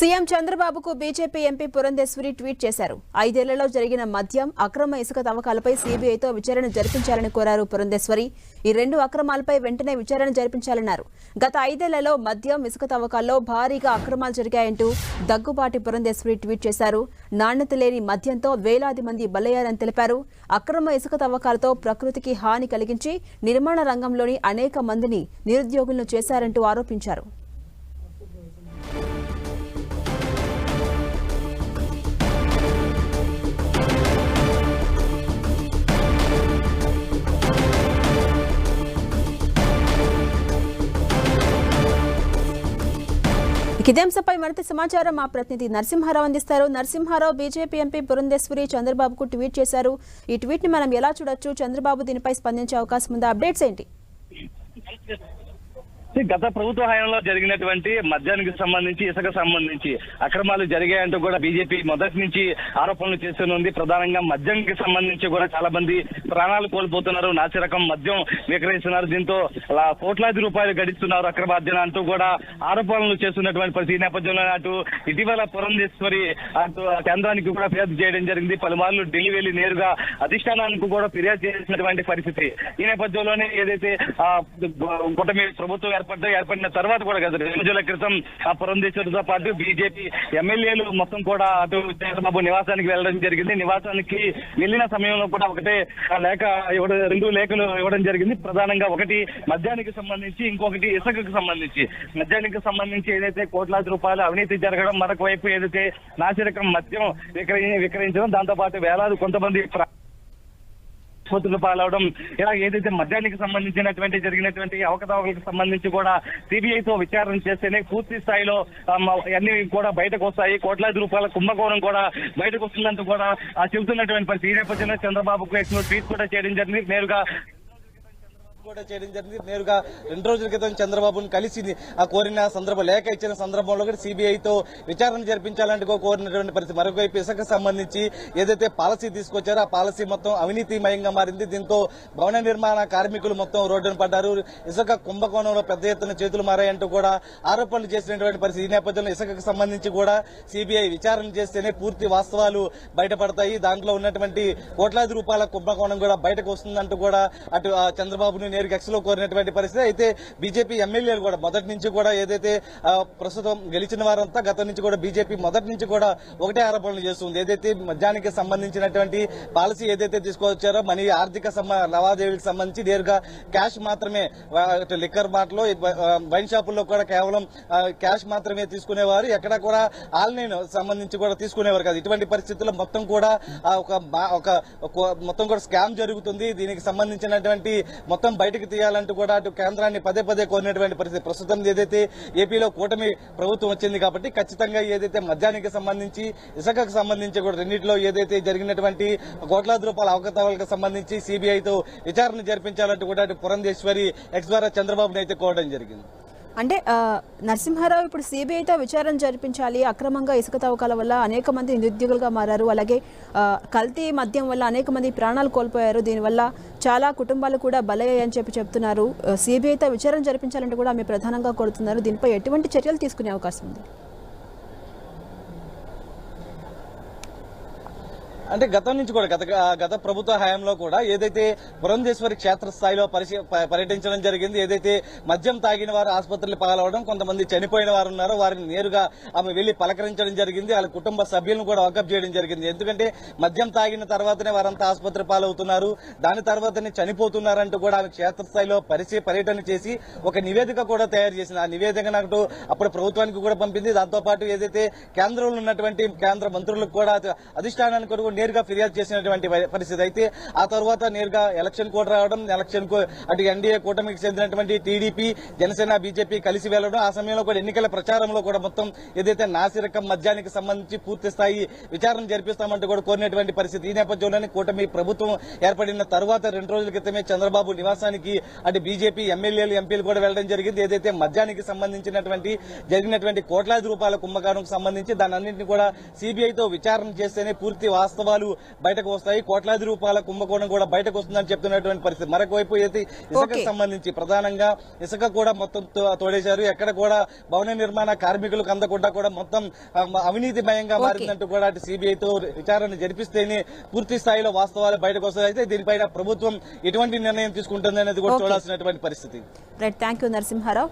CM చంద్రబాబుకు BJP MP Purandeswari tweet చేశారు. ఐదేళ్ళలో జరిగిన మద్యం అక్రమ ఇసుక తవ్వకాలపై సీబీఐతో విచారణ జరిపించాలని కోరారు పురంధేశ్వరి. ఈ రెండు అక్రమాలపై వెంటనే విచారణ జరిపించాలన్నారు. గత ఐదేళ్ళలో మద్యం ఇసుక తవ్వకాల్లో భారీగా అక్రమాలు జరిగాయంటూ దగ్గుబాటి పురంధేశ్వరి ట్వీట్ చేశారు. నాణ్యత లేని మద్యంతో వేలాది మంది బలయ్యారని తెలిపారు. అక్రమ ఇసుక తవ్వకాలతో ప్రకృతికి హాని కలిగించి నిర్మాణ రంగంలోని అనేక మందిని నిరుద్యోగులను చేశారంటూ ఆరోపించారు. ఇదే అంశంపై మరింత సమాచారం మా ప్రతినిధి నరసింహారావు అందిస్తారు. నరసింహారావు బీజేపీ ఎంపీ పురంధేశ్వరి చంద్రబాబుకు ట్వీట్ చేశారు. ఈ ట్వీట్ని మనం ఎలా చూడొచ్చు? చంద్రబాబు దీనిపై స్పందించే అవకాశం ఉందా? అప్డేట్స్ ఏంటి? గత ప్రభుత్వ హయాంలో జరిగినటువంటి మద్యానికి సంబంధించి ఇసుక సంబంధించి అక్రమాలు జరిగాయంటూ కూడా బీజేపీ మొదటి నుంచి ఆరోపణలు చేస్తూనే ప్రధానంగా మద్యంకి సంబంధించి కూడా చాలా మంది ప్రాణాలు కోల్పోతున్నారు. నాసిరకం మద్యం విక్రయిస్తున్నారు. దీంతో కోట్లాది రూపాయలు గడిస్తున్నారు అక్రమార్జన అంటూ కూడా ఆరోపణలు చేస్తున్నటువంటి ప్రతి నేపథ్యంలో అటు ఇటీవల పురంధేశ్వరి అటు కేంద్రానికి కూడా ఫిర్యాదు చేయడం జరిగింది. పలుమార్లు ఢిల్లీ వెళ్ళి నేరుగా అధిష్టానానికి కూడా ఫిర్యాదు చేసినటువంటి పరిస్థితి. ఈ నేపథ్యంలోనే ఏదైతే ఆ, కూటమి ప్రభుత్వం ఏర్పడ్డ ఏర్పడిన తర్వాత కూడా కదా రెండు రోజుల క్రితం ఆ పురంధేశ్వరితో పాటు బీజేపీ ఎమ్మెల్యేలు మొత్తం కూడా అటు చంద్రబాబు నివాసానికి వెళ్ళడం జరిగింది. నివాసానికి వెళ్ళిన సమయంలో కూడా ఒకటే లేఖ ఇవ్వడం రెండు లేఖలు ఇవ్వడం జరిగింది. ప్రధానంగా ఒకటి మద్యానికి సంబంధించి ఇంకొకటి ఇసుకకు సంబంధించి. మద్యానికి సంబంధించి ఏదైతే కోట్లాది రూపాయలు అవినీతి జరగడం మరొక వైపు ఏదైతే నాసిరకం మద్యం విక్రయి విక్రయించడం దాంతో పాటు వేలాది కొంతమంది ఆసుపత్రులు పాలవడం ఇలా ఏదైతే మద్యానికి సంబంధించినటువంటి జరిగినటువంటి అవకతవకలకు సంబంధించి కూడా సిబిఐతో విచారణ చేస్తేనే పూర్తి స్థాయిలో అన్ని కూడా బయటకు వస్తాయి. కోట్లాది రూపాయల కుంభకోణం కూడా బయటకు వస్తుందంటూ కూడా ఆ, చెబుతున్నటువంటి పరిస్థితి. ఈ నేపథ్యంలో చంద్రబాబుకు ట్వీట్ కూడా చేయడం జరిగింది. నేరుగా కూడా చేయడం జరిగింది. నేరుగా రెండు రోజుల క్రితం చంద్రబాబును కలిసి ఆ కోరిన సందర్భం లేఖ ఇచ్చిన సందర్భంలో కూడా సిబిఐతో విచారణ జరిపించాలంటూ కోరినటువంటి పరిస్థితి. మరొకవైపు ఇసుక సంబంధించి ఏదైతే పాలసీ తీసుకొచ్చారో ఆ పాలసీ మొత్తం అవినీతిమయంగా మారింది. దీంతో భవన నిర్మాణ కార్మికులు మొత్తం రోడ్డున పడ్డారు. ఇసుక కుంభకోణంలో పెద్ద ఎత్తున చేతులు మారాయంటూ కూడా ఆరోపణలు చేసినటువంటి పరిస్థితి. ఈ నేపథ్యంలో ఇసుకకు సంబంధించి కూడా సిబిఐ విచారణ చేస్తేనే పూర్తి వాస్తవాలు బయటపడతాయి. దాంట్లో ఉన్నటువంటి కోట్లాది రూపాయల కుంభకోణం కూడా బయటకు వస్తుందంటూ కూడా అటు చంద్రబాబు చంద్రబాబును నేరుగా ఎక్స్లో కోరినటువంటి పరిస్థితి. అయితే బీజేపీ ఎమ్మెల్యేలు కూడా మొదటి నుంచి కూడా ఏదైతే ప్రస్తుతం గెలిచిన వారంతా గతం నుంచి కూడా బీజేపీ మొదటి నుంచి కూడా ఒకటే ఆరోపణలు చేస్తుంది. ఏదైతే మద్యానికి సంబంధించినటువంటి పాలసీ ఏదైతే తీసుకొచ్చారో మనీ ఆర్థిక లావాదేవీలకు సంబంధించి నేరుగా క్యాష్ మాత్రమే లిక్కర్ మార్ట్లో వైన్ షాపుల్లో కూడా కేవలం క్యాష్ మాత్రమే తీసుకునేవారు. ఎక్కడ కూడా ఆన్లైన్ సంబంధించి కూడా తీసుకునేవారు కాదు. ఇటువంటి పరిస్థితుల్లో మొత్తం కూడా ఒక బా- ఒక- మొత్తం కూడా స్కామ్ జరుగుతుంది. దీనికి సంబంధించినటువంటి మొత్తం బయటకు తీయాలంటూ కూడా అటు కేంద్రాన్ని పదే పదే కోరినటువంటి పరిస్థితి. ప్రస్తుతం ఏదైతే ఏపీలో కూటమి ప్రభుత్వం వచ్చింది కాబట్టి ఖచ్చితంగా ఏదైతే మద్యానికి సంబంధించి ఇసుకకు సంబంధించి కూడా రెండింటిలో ఏదైతే జరిగినటువంటి కోట్లాది రూపాయల అవకతవలకు సంబంధించి సిబిఐతో విచారణ జరిపించాలంటూ కూడా అటు పురంధేశ్వరి ఎక్స్ ద్వారా చంద్రబాబు అయితే కోరడం జరిగింది. అంటే నరసింహారావు ఇప్పుడు సిబిఐతో విచారణ జరిపించాలి అక్రమంగా ఇసుక తవ్వకాల వల్ల అనేక మంది నిరుద్యోగులుగా మారారు అలాగే కల్తీ మద్యం వల్ల అనేక మంది ప్రాణాలు కోల్పోయారు దీనివల్ల చాలా కుటుంబాలు కూడా బలయ్యాయని చెప్పి చెప్తున్నారు. సిబిఐతో విచారణ జరిపించాలంటే కూడా ఆమె ప్రధానంగా కోరుతున్నారు. దీనిపై ఎటువంటి చర్యలు తీసుకునే అవకాశం ఉంది? అంటే గతం నుంచి కూడా గత గత ప్రభుత్వ హయాంలో కూడా ఏదైతే పురంధేశ్వరి క్షేత్రస్థాయిలో పరిశీ- పర్యటించడం జరిగింది ఏదైతే మద్యం తాగిన వారు ఆసుపత్రులు పాలవడం కొంతమంది చనిపోయిన వారు ఉన్నారో వారిని నేరుగా ఆమె వెళ్ళి పలకరించడం జరిగింది వాళ్ళ కుటుంబ సభ్యులను కూడా వాకప్ చేయడం జరిగింది. ఎందుకంటే మద్యం తాగిన తర్వాతనే వారంతా ఆసుపత్రి పాలవుతున్నారు దాని తర్వాతనే చనిపోతున్నారంటూ కూడా ఆమె క్షేత్రస్థాయిలో పరిశీ పర్యటన చేసి ఒక నివేదిక కూడా తయారు చేసింది. ఆ నివేదిక నాకు అప్పుడు ప్రభుత్వానికి కూడా పంపింది. దాంతో పాటు ఏదైతే కేంద్రంలో ఉన్నటువంటి కేంద్ర మంత్రులకు కూడా అధిష్టానానికి కూడా నేరుగా ఫిర్యాదు చేసినటువంటి పరిస్థితి. అయితే ఆ తర్వాత నేరుగా ఎలక్షన్ కోడ్ రావడం ఎలక్షన్ అటు ఎన్డీఏ కూటమికి చెందినటువంటి టీడీపీ జనసేన బీజేపీ కలిసి వెళ్ళడం ఆ సమయంలో కూడా ఎన్నికల ప్రచారంలో కూడా మొత్తం ఏదైతే నాసిరకం మద్యానికి సంబంధించి పూర్తి స్థాయి విచారణ జరిపిస్తామంటూ కూడా కోరినటువంటి పరిస్థితి. ఈ నేపథ్యంలోనే కూటమి ప్రభుత్వం ఏర్పడిన తర్వాత రెండు రోజుల క్రితమే చంద్రబాబు నివాసానికి అటు బీజేపీ ఎమ్మెల్యేలు ఎంపీలు కూడా వెళ్ళడం జరిగింది. ఏదైతే మద్యానికి సంబంధించినటువంటి జరిగినటువంటి కోట్లాది రూపాయల కుంభకారం సంబంధించి దాని అన్నింటినీ కూడా సిబిఐతో విచారణ చేస్తేనే పూర్తి వాస్తవం వాస్తవాలు బయటకు వస్తాయి. కోట్లాది రూపాయల కుంభకోణం కూడా బయటకు వస్తుందని చెప్తున్నటువంటి పరిస్థితి. మరొక వైపు అయితే ఇసుక Okay. సంబంధించి ప్రధానంగా ఇసుక కూడా మొత్తం తోడేశారు. ఎక్కడ కూడా భవన నిర్మాణ కార్మికులకు అందకుండా కూడా మొత్తం ఆ, అవినీతిమయంగా Okay. మారిందంటూ కూడా అటు సిబిఐతో విచారణ జరిపిస్తేనే పూర్తి స్థాయిలో వాస్తవాలు బయటకు వస్తాయి. అయితే దీనిపైన ప్రభుత్వం ఎటువంటి నిర్ణయం తీసుకుంటుంది అనేది కూడా. చూడాల్సినటువంటి పరిస్థితి. Right thank you Narasimha Rao